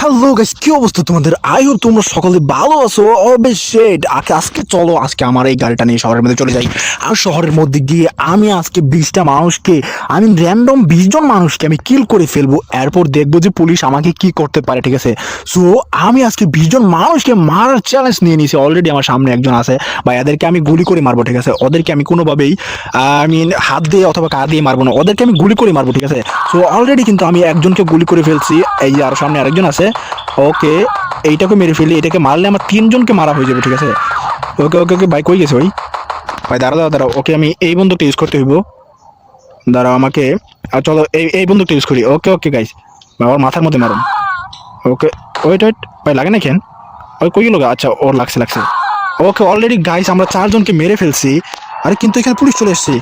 Hello guys কি অবস্থা তোমাদের? আই হোপ তোমরা সকলে ভালো আছো। অবশ্যই আজকে চলো, আজকে আমার এই গাড়িটা নিয়ে শহরের মধ্যে চলে যাই। আর শহরের মধ্যে গিয়ে আমি আজকে বিশটা মানুষকে, আমি র্যান্ডম বিশ জন মানুষকে আমি কিল করে ফেলব। এরপর দেখব যে পুলিশ আমাকে কি করতে পারে, ঠিক আছে? সো আমি আজকে বিশ জন মানুষকে মারার চ্যালেঞ্জ নিয়ে নিয়েছি। অলরেডি আমার সামনে একজন আছে। বা এদেরকে আমি গুলি করে মারবো, ঠিক আছে? ওদেরকে আমি কোনোভাবেই আমি হাত দিয়ে অথবা কা দিয়ে মারবো না। ওদেরকে আমি গুলি করে মারবো, ঠিক আছে? সো অলরেডি কিন্তু আমি একজনকে গুলি করে ফেলছি। এই যে আর সামনে আরেকজন আছে। ওকে, এইটাকে মেরে ফেলি, এটাকে মারলে আমার তিনজনকে মারা হয়ে যাবে, ঠিক আছে? ওকে ওকে ওকে, ভাই, কই গেছে ভাই ভাই দাঁড়া দাঁড়া দাঁড়াও, ওকে আমি এই বন্দুকটা ইউজ করতে হইব। দাঁড়াও আমাকে, আর চলো, এই এই বন্দুকটা ইউজ করি। ওকে ওকে গাইস আমার মাথার মধ্যে মারুন। ওকে ওয়েট ওয়েট ভাই, লাগে না খেন ওই কই গেল আচ্ছা ওর লাগছে লাগছে। ওকে অলরেডি গাইস আমরা চারজনকে মেরে ফেলছি। আরে, কিন্তু এখানে পুলিশ চলে এসেছি।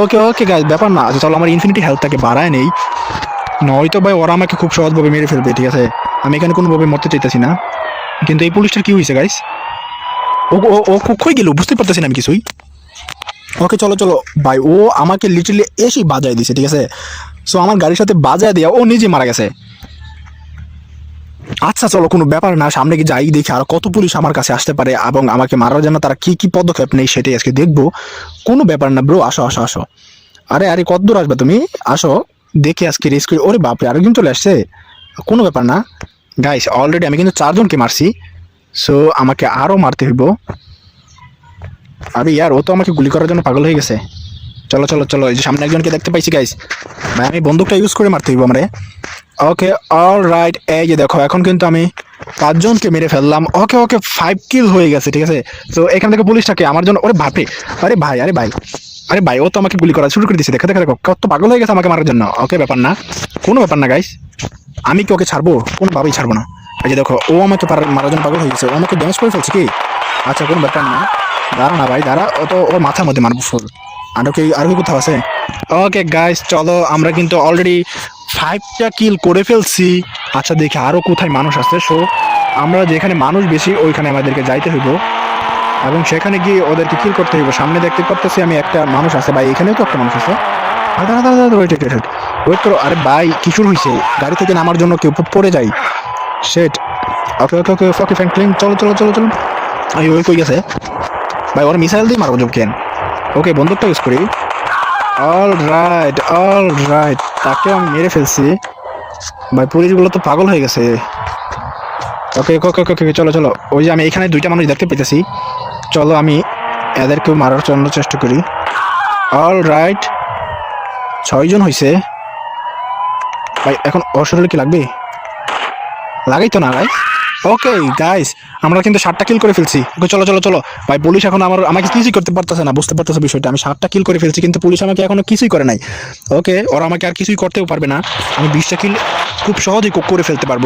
ওকে ওকে গাইস ব্যাপার না। আচ্ছা চলো, আমার ইনফিনিটি হেলথটাকে বাড়ায় নেই। নয়তো ভাই, ওরা আমাকে খুব সহজভাবে মেরে ফেলবে, ঠিক আছে? আমি এখানে কোনোভাবে মরতে চাইতেছি না। কিন্তু এই পুলিশটার কি হয়েছে গাইস ও ও কই গেল? বুঝতে পারতেছি না আমি কিছুই। ওকে, চলো চলো। ভাই, ও আমাকে লিটারলি এসেই বাজায় দিছে, ঠিক আছে? সো আমার গাড়ির সাথে বাজায় দিয়া, ও নিজে মারা গেছে। আচ্ছা চলো, কোনো ব্যাপার না। সামনে কি যাই, দেখি আর কত পুলিশ আমার কাছে আসতে পারে এবং আমাকে মারার জন্য তারা কি কি পদক্ষেপ নেই সেটাই আজকে দেখব। কোনো ব্যাপার না ব্রো আসো আসো আসো। আরে আরে, কত দূর আসবে তুমি? আসো, দেখে আজকে রেস্কিউ ওরে বাপরে, আরেকজন চলে আসছে? কোনো ব্যাপার না। গাইস অলরেডি আমি কিন্তু চারজনকে মারছি। সো আমাকে আরও মারতে হইব। আরে ইয়ার, ও তো আমাকে গুলি করার জন্য পাগল হয়ে গেছে। চলো চলো চলো, এই যে সামনে একজনকে দেখতে পাইছি গাইস ভাই, আমি বন্দুকটা ইউজ করে মারতে হইব আমারে। ওকে অল রাইট এই যে দেখো, এখন কিন্তু আমি পাঁচজনকে মেরে ফেললাম। ওকে ওকে ফাইভ কিল হয়ে গেছে, ঠিক আছে? তো এখান থেকে পুলিশটাকে আমার জন্য, ওরে বাপরে। আরে ভাই আরে ভাই আরে ভাই, ও তো আমাকে গুলি করা শুরু করে দিয়েছে। দেখা দেখা, দেখো, কত পাগল হয়ে গেছে আমাকে মারার জন্য। ওকে ব্যাপার না। কোনো ব্যাপার না গাইস আমি কি ওকে ছাড়বো? কোনোভাবেই ছাড়বো না? এই যে দেখো, ও আমাকে মারার জন্য পাগল হয়ে গেছে। ও আমাকে ড্যামেজ করে ফেলছে কি? আচ্ছা কোনো ব্যাপার না। দাঁড়া না ভাই, দাঁড়া। ও তো ওর মাথার মধ্যে মারবো ফুল আর কি আর কি কোথাও আছে? ওকে গাইস চলো, আমরা কিন্তু অলরেডি ফাইভটা কিল করে ফেলছি। আচ্ছা দেখি আরও কোথায় মানুষ আছে। সো আমরা যেখানে মানুষ বেশি, ওইখানে আমাদেরকে যাইতে হইব। এবং সেখানে গিয়ে ওদেরকে কিল করতে হইব। সামনে দেখতে পারতেছি আমি একটা মানুষ আছে। বা এখানেও তো একটা মানুষ আছে। দাঁড়া দাঁড়া দাঁড়া ওয়েট ওয়েট করো আরে ভাই, কি শুরু হয়েছে গাড়ি থেকে নামার জন্য কেউ পড়ে যাই সেট ওকে ওকে ওকে ওকে ফ্র্যাঙ্কলিন চলো চলো চলো চলো। ওই ওই কই গেছে? ভাই, ওরা মিসাইল দিয়ে মারবো জব কেন? ওকে বন্দুকটা ইউজ করি। অল রাইট অল রাইট তাকে আমি মেরে ফেলছি। ভাই, পুলিশগুলো তো পাগল হয়ে গেছে। ওকে ওকে ওকে ওকে চলো চলো। ওই যে আমি এখানে দুইটা মানুষ দেখতে পেতেছি। চলো, আমি এদেরকেও মারার জন্য চেষ্টা করি। অল রাইট ছয়জন হয়েছে ভাই, এখন ওর কি লাগবে? লাগাই তো না, ভাই। ওকে গাইস আমরা কিন্তু সাতটা কিল করে ফেলছি। ওকে চলো চলো চলো। ভাই পুলিশ এখন আমার আমাকে কিছুই করতে পারতেছে না, বুঝতে পারতেছে বিষয়টা। আমি ষাটটা কিল করে ফেলছি, কিন্তু পুলিশ আমাকে এখনও কিছুই করে নাই। ওকে ওরা আমাকে আর কিছুই করতেও পারবে না। আমি বিশটা কিল খুব সহজেই করে ফেলতে পারব।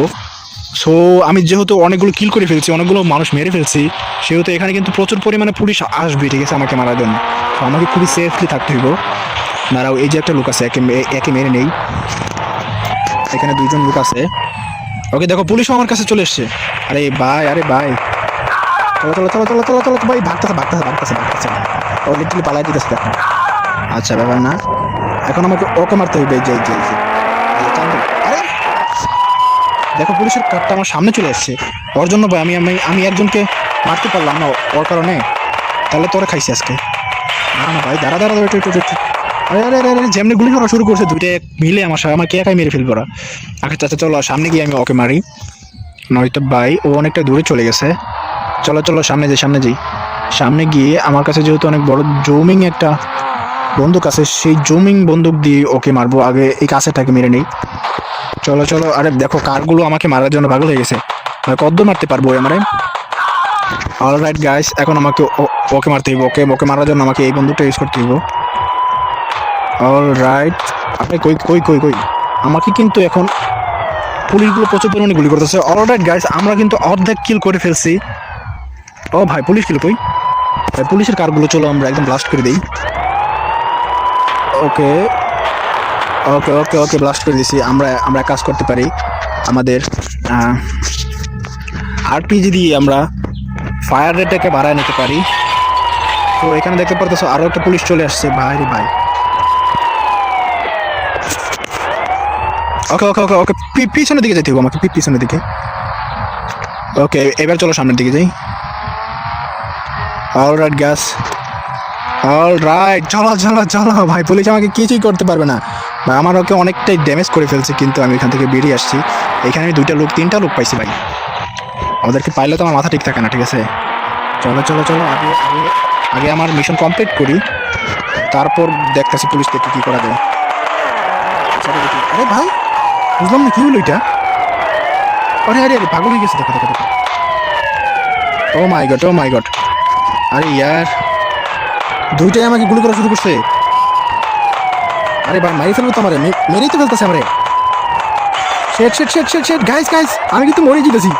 সো আমি যেহেতু অনেকগুলো কিল করে ফেলছি, অনেকগুলো মানুষ মেরে ফেলছি, সেহেতু এখানে কিন্তু প্রচুর পরিমাণে পুলিশ আসবে, ঠিক আছে, আমাকে মারার জন্য। আমাকে খুবই সেফলি থাকতে হইব। দাঁড়াও, এই যে একটা লোক আছে, একে একে মেরে নেই। এখানে দুইজন লোক আছে। ওকে দেখো পুলিশও আমার কাছে চলে এসছে। আরে ভাই আরে ভাই। চলো চলো চলো চলো চলো চলো ভাই ভাগতেছে ভাগতেছে ভাগতেছে ভাগতেছে। ও লিটারলি পালাই দিতেছে দেখো। আচ্ছা ব্যাপার না। এখন আমাকে ওকে মারতে হবে যে যে যে। এই চান্দু, আরে! দেখো পুলিশের কারটা আমার সামনে চলে এসছে। ওর জন্য ভাই আমি আমি আমি একজনকে মারতে পারলাম না ওর কারণে। তাহলে তোরা খাইছি আজকে। দাঁড়া না ভাই দাঁড়া দাঁড়া একটু, একটু। আরে আরে আরে যেমনি গুলি করা শুরু করছে দুইটা মিলে আমার সাথে আমাকে একাই মেরে ফেলব ওরা। আচ্ছা আচ্ছা চলো, সামনে গিয়ে আমি ওকে মারি। নয়তো ভাই, ও অনেকটা দূরে চলে গেছে। চলো চলো, সামনে যাই সামনে যাই। সামনে গিয়ে আমার কাছে যেহেতু অনেক বড় জুমিং একটা বন্দুক আছে, সেই জুমিং বন্দুক দিয়ে ওকে মারবো। আগে এই কাছেটাকে মেরে নেই। চলো চলো, আরে, দেখো, কারগুলো আমাকে মারার জন্য পাগল হয়ে গেছে। ভাই কদ্দ মারতে পারব আমারে। অল রাইট গাইস এখন আমাকে ওকে মারতে হইব। ওকে ওকে মারার জন্য আমাকে এই বন্দুকটা ইউজ করতে হইব। অল রাইট আপনি কই কই কই কই? আমাকে কিন্তু এখন পুলিশগুলো প্রচুর পরিমাণে গুলি করতেছে। অল রাইট গাইস আমরা কিন্তু অর্ধেক কিল করে ফেলছি। ও ভাই, পুলিশ কিল কই? ভাই, পুলিশের কারগুলো চলো, আমরা একদম ব্লাস্ট করে দিই। ওকে ওকে ওকে ওকে ব্লাস্ট করে দিছি। আমরা আমরা কাজ করতে পারি। আমাদের আরপিজি দিয়ে আমরা ফায়ার রেটটাকে বাড়ায় নিতে পারি। তো এখানে দেখতে পারতেছো আরও একটা পুলিশ চলে আসছে। ভাই রে ভাই। ওকে ওকে ওকে ওকে পিছনের দিকে যেতে হবে আমাকে পিছনের দিকে। ওকে, এবার চলো সামনের দিকে যাই। All right guys all right চলো চলো চলো। ভাই, পুলিশ আমাকে কিছুই করতে পারবে না। ভাই, আমার ওকে অনেকটাই ড্যামেজ করে ফেলছে, কিন্তু আমি এখান থেকে বেরিয়ে আসছি। এখানে আমি দুইটা লোক, তিনটা লোক পাইছি, ভাই। আমাদেরকে পাইলে তো আমার মাথা ঠিক থাকে না, ঠিক আছে? চলো চলো চলো, আগে আগে আগে আমার মিশন কমপ্লিট করি। তারপর দেখতেছি পুলিশকে কী করা যায়। আরে ভাই বুঝলাম না, কি হলো এটা? আরে আরে আরে, পাগল হয়ে গেছে, দেখো দেখো দেখো। Oh my god, oh my god. আরে ইয়ার, দুইটাই আমাকে গুলি করা শুরু করছে। আরে ভাই মারি ফেলব তো আমারে মেরেই তো ফেলতেছে আমারে। শেট শেট শেট শেট শেট গাইস গাইস আমি কিন্তু মরে যেতেছি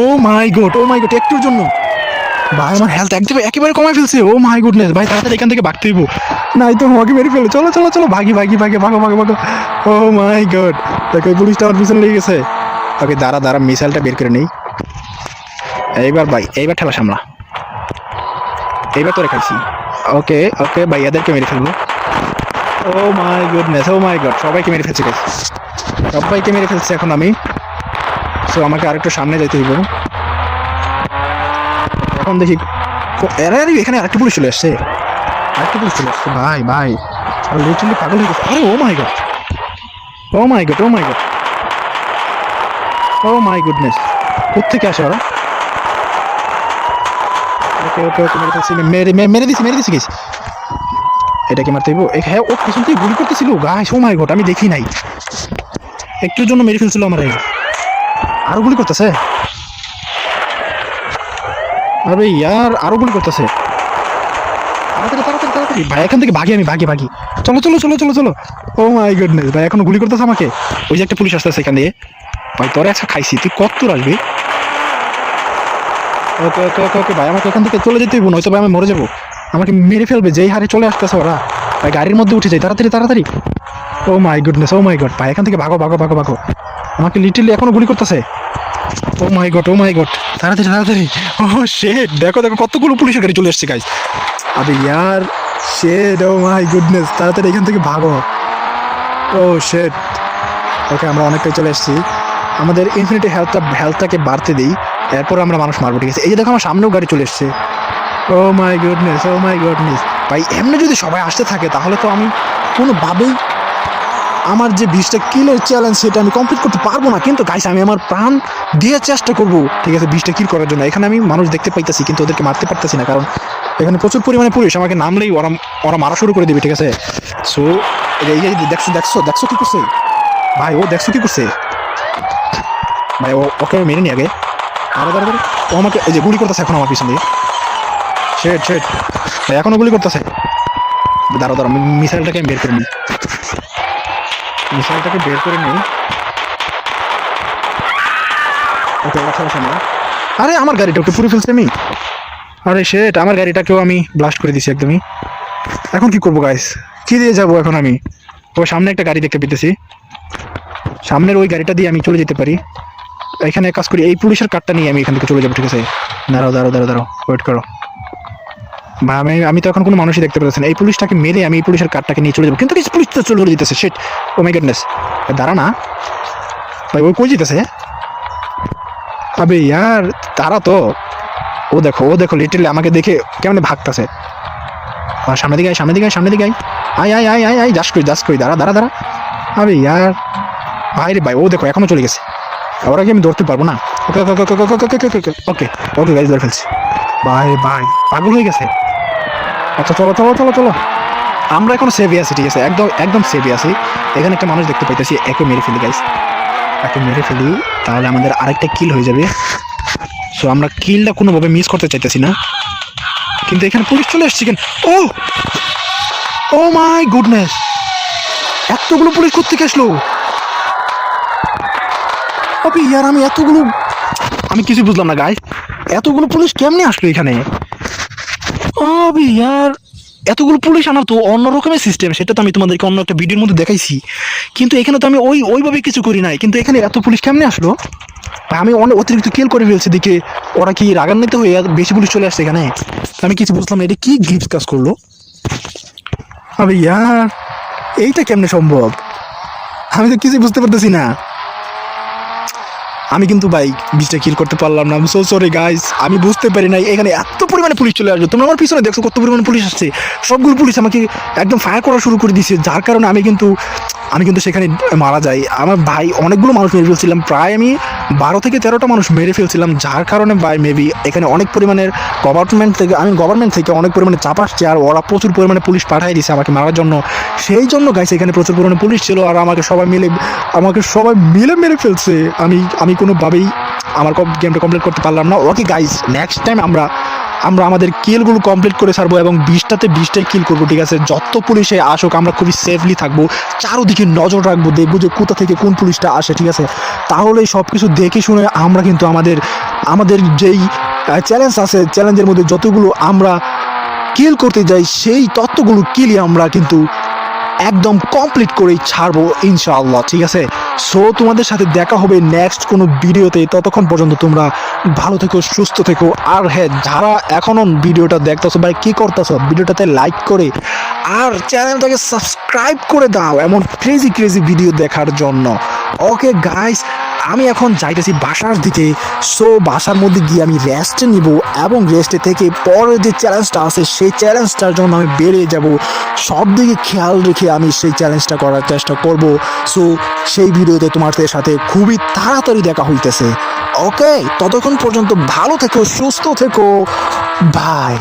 ও my god, oh my god, একটুর জন্য। ভাই, আমার হেলথ একদম একেবারে কমাই ফেলছে। ও মাই গুডনেস ভাই, তাড়াতাড়ি এখান থেকে ভাগতে হইব। নাই তো, আমাকে মেরে ফেলো। চলো চলো চলো, ভাগি ভাগি ভাগি, ভাগো ভাগো ভাগো। ও মাই গড দেখো এই পুলিশটা আমার পিছনে লেগে গেছে। ওকে, দাঁড়া দাঁড়া মিসাইলটা বের করে নেই। এইবার ভাই, এইবার ঠেলা সামলা। এইবার তোরে খাইছি। ওকে ওকে, ভাই, এদেরকে মেরে ফেলব। ও my goodness oh my god সবাইকে মেরে ফেলছে। সবাইকে মেরে ফেলছে এখন আমি। সো আমাকে আরেকটু সামনে যেতে হইব। এখন দেখি আরে এখানে আরেকটা পুলিশ চলে আসছে। পুলিশ চলে আসছে, ভাই ভাই। লিটারলি পাগল হয়ে গেছে। আরে ও my god oh my god oh my god oh my goodness কোথেকে আসে ওরা? গেছি এটাকে হ্যাঁ গুলি করতেছিল। গাইস ও মাই গড আমি দেখি নাই। একটুর জন্য মেরে ফেলছিল আমার এই আরও গুলি করতেছে? আরে ইয়ার, আরও গুলি করতেছে। তাড়াতাড়ি তাড়াতাড়ি তাড়াতাড়ি। ভাই, এখান থেকে ভাগি আমি, ভাগি ভাগি। চলো চলো চলো চলো চলো। ও মাই গুডনেস ভাই, এখনও গুলি করতেছে আমাকে। ওই যে একটা পুলিশ আসতেছে এখান দিয়ে। ভাই, তোরে আজকে খাইছি, তুই কত আসবি? ওকে ওকে ওকে ওকে ভাই, আমাকে এখান থেকে চলে যেতে হইব, নয়তো ভাই, আমি মরে যাব। আমাকে মেরে ফেলবে, যেই হারে চলে আসতেছে ওরা। ভাই, গাড়ির মধ্যে উঠে যাই, তাড়াতাড়ি তাড়াতাড়ি। ও my goodness oh my god ভাই, এখান থেকে ভাগো ভাগো ভাগো ভাগো। আমাকে লিটিলি এখনও গুলি করতেছে। ও my god oh my god তাড়াতাড়ি তাড়াতাড়ি। ও শেট দেখো দেখো, কতগুলো পুলিশের গাড়ি চলে এসছে গাইজ আবে ইয়ার শেট ও মাই গুডনেস তাড়াতাড়ি এখান থেকে ভাগো। ও শেট ওকে আমরা অনেকটাই চলে এসেছি। আমাদের ইনফিনিটি হেলথটা হেলথটাকে বাড়তে দিই, এরপর আমরা মানুষ মারবো, ঠিক আছে? এই যে দেখো, আমার সামনেও গাড়ি চলে এসছে। ও my goodness oh my goodness ভাই, এমনি যদি সবাই আসতে থাকে, তাহলে তো আমি কোনোভাবেই আমার যে বিশটা কিলের চ্যালেঞ্জ সেটা আমি কমপ্লিট করতে পারব না। কিন্তু গাইস আমি আমার প্রাণ দিয়ে চেষ্টা করব। ঠিক আছে বিশটা কিল করার জন্য। এখানে আমি মানুষ দেখতে পাইতেছি, কিন্তু ওদেরকে মারতে পারতেছি না। কারণ এখানে প্রচুর পরিমাণে পুলিশ। আমাকে নামলেই ওরা ওরা মারা শুরু করে দিবে, ঠিক আছে? সো এই দেখছ দেখছ দেখছ কি করছে? ভাই, ও দেখছ কি করছে? ভাই, ও, ওকে আমি মেরে নি আগে। আরে, দাঁড়া ও আমাকে, এই যে, গুলি করতেছে এখন আমার পিছনে শেট শেট ভাই, এখনও গুলি করতেছে। দাঁড়া দাঁড়া মিসাইলটাকে আমি বের করে নিই। মিসাইলটাকে বের করে নিই। আরে, আমার গাড়িটা একটু পুরো ফেলছে আমি আরে শেট আমার গাড়িটাকেও আমি ব্লাস্ট করে দিছি একদমই। এখন কি করব গাইস কি দিয়ে যাব এখন আমি? ও, সামনে একটা গাড়ি দেখতে পেতেছি। সামনের ওই গাড়িটা দিয়ে আমি চলে যেতে পারি। এখানে কাজ করি, এই পুলিশের কার্ডটা নিয়ে আমি এখান থেকে চলে যাব, ঠিক আছে? দাঁড়াও দাঁড়াও দাঁড়াও দাঁড়াও ওয়েট করো। বা আমি আমি তো এখন কোনো মানুষই দেখতে পাচ্ছি না এই পুলিশটাকে মেরে আমি এই পুলিশের কার্ডটাকে নিয়ে চলে যাব কিন্তু পুলিশ তো চলে যেতেছে সেট ও মাই গডনেস দাঁড়া না ভাই ওই কই যেতেছে আবে ইয়ার তারা তো ও দেখো ও দেখো লিটারলি আমাকে দেখে কেমন ভাগতাছে সামনে দিকে আয় সামনে দিকে আয় সামনে দিকে আয় আয় আয় আয় আয় আয় যাস কই যাস কই দাঁড়া দাঁড়া দাঁড়া আবে ইয়ার ভাই রে ভাই ও দেখো এখনও চলে গেছে ওরা কি আমি ধরতে পারব না ওকে okay okay okay okay okay okay okay okay guys ধরে ফেলছি ভাই ভাই পাগল হয়ে গেছে আচ্ছা চলো চলো চলো চলো। আমরা এখন সেভে আছি, ঠিক আছে? একদম একদম সেভে আছি। এখানে একটা মানুষ দেখতে পাইতেছি একে মেরে ফেলি গাইস একে মেরে ফেলি, তাহলে আমাদের আরেকটা কিল হয়ে যাবে। সো আমরা কিলটা কোনোভাবে মিস করতে চাইতেছি না। কিন্তু এখানে পুলিশ চলে এসছে কেন ও! ও মাই গুডনেস! এতগুলো পুলিশ কোথেকে আসলো? ইয়ার, আমি এতগুলো আমি কিছু বুঝলাম না গাইস এতগুলো পুলিশ কেমনে আসলো এখানে? আবে ইয়ার এতগুলো পুলিশ আনার তো অন্য রকমের সিস্টেম সেটা তো আমি তোমাদেরকে অন্য একটা ভিডিওর মধ্যে দেখাইছি। কিন্তু এখানে তো আমি ওই, ওইভাবে কিছু করি নাই। কিন্তু এখানে এত পুলিশ কেমনে আসলো? আমি অনেক অতিরিক্ত কেল করে ফেলছি দেখে ওরা কি রাগান্বিত হয়ে বেশি পুলিশ চলে আসছে এখানে? আমি কিছু বুঝলাম না, এটা কি গ্লিপস কাজ করল? আবে ইয়ার, এইটা কেমনে সম্ভব? আমি তো কিছুই বুঝতে পারতেছি না। আমি কিন্তু ভাই বিচটা কিল করতে পারলাম না। সো সরি গাইস আমি বুঝতে পারি না এখানে এত পরিমাণে পুলিশ চলে আসবে তোমরা আমার পিছনে দেখছ কত পরিমাণে পুলিশ আসছে। সবগুলো পুলিশ আমাকে একদম ফায়ার করা শুরু করে দিয়েছে। যার কারণে আমি কিন্তু আমি কিন্তু সেখানে মারা যাই। আমার ভাই, অনেকগুলো মানুষ মেরে ফেলছিলাম। প্রায় আমি বারো থেকে তেরোটা মানুষ মেরে ফেলছিলাম, যার কারণে ভাই মেবি এখানে অনেক পরিমাণের গভর্নমেন্ট থেকে আমি গভর্নমেন্ট থেকে অনেক পরিমাণে চাপ আসছে আর ওরা প্রচুর পরিমাণে পুলিশ পাঠিয়ে দিয়েছে আমাকে মারার জন্য। সেই জন্য গাইছে এখানে প্রচুর পরিমাণে পুলিশ ছিল আর আমাকে সবাই মিলে, আমাকে সবাই মিলে মেরে ফেলছে। আমি আমি কোনোভাবেই আমার গেমটা কমপ্লিট করতে পারলাম না। ওকে গাইস নেক্সট টাইম আমরা আমরা আমাদের কিলগুলো কমপ্লিট করে ছাড়বো এবং বিশটাতে বিশটাই কিল করব, ঠিক আছে? যত পুলিশে আসুক, আমরা খুবই সেফলি থাকব। চারোদিকে নজর রাখব, দেখব যে কোথা থেকে কোন পুলিশটা আসে, ঠিক আছে? তাহলে সব কিছু দেখে শুনে আমরা কিন্তু আমাদের আমাদের যেই চ্যালেঞ্জ আছে চ্যালেঞ্জের মধ্যে যতগুলো আমরা কিল করতে যাই, সেই তত্ত্বগুলো কিলি আমরা কিন্তু একদম কমপ্লিট করেই ছাড়বো, ইনশাআল্লাহ, ঠিক আছে? সো তোমাদের সাথে দেখা হবে নেক্সট কোনো ভিডিওতে ততক্ষণ পর্যন্ত তোমরা ভালো থেকো, সুস্থ থেকো। আর হ্যাঁ যারা এখনও ভিডিওটা দেখতেছো, ভাই, কী করতেছো? ভিডিওটাতে লাইক করে। আর চ্যানেলটাকে সাবস্ক্রাইব করে দাও এমন ক্রেজি ক্রেজি ভিডিও দেখার জন্য। ওকে গাইস আমি এখন যাইতেছি বাসার দিকে। সো বাসার মধ্যে গিয়ে আমি রেস্ট নিব এবং রেস্টে থেকে পরের যে চ্যালেঞ্জটা আছে, সেই চ্যালেঞ্জটার জন্য আমি বেরিয়ে যাব। সব দিকে খেয়াল রেখে আমি সেই চ্যালেঞ্জটা করার চেষ্টা করব। সো সেই ভিডিওতে তোমাদের সাথে খুবই তাড়াতাড়ি দেখা হইতেছে। ওকে ততক্ষণ পর্যন্ত ভালো থেকো, সুস্থ থেকো। বাই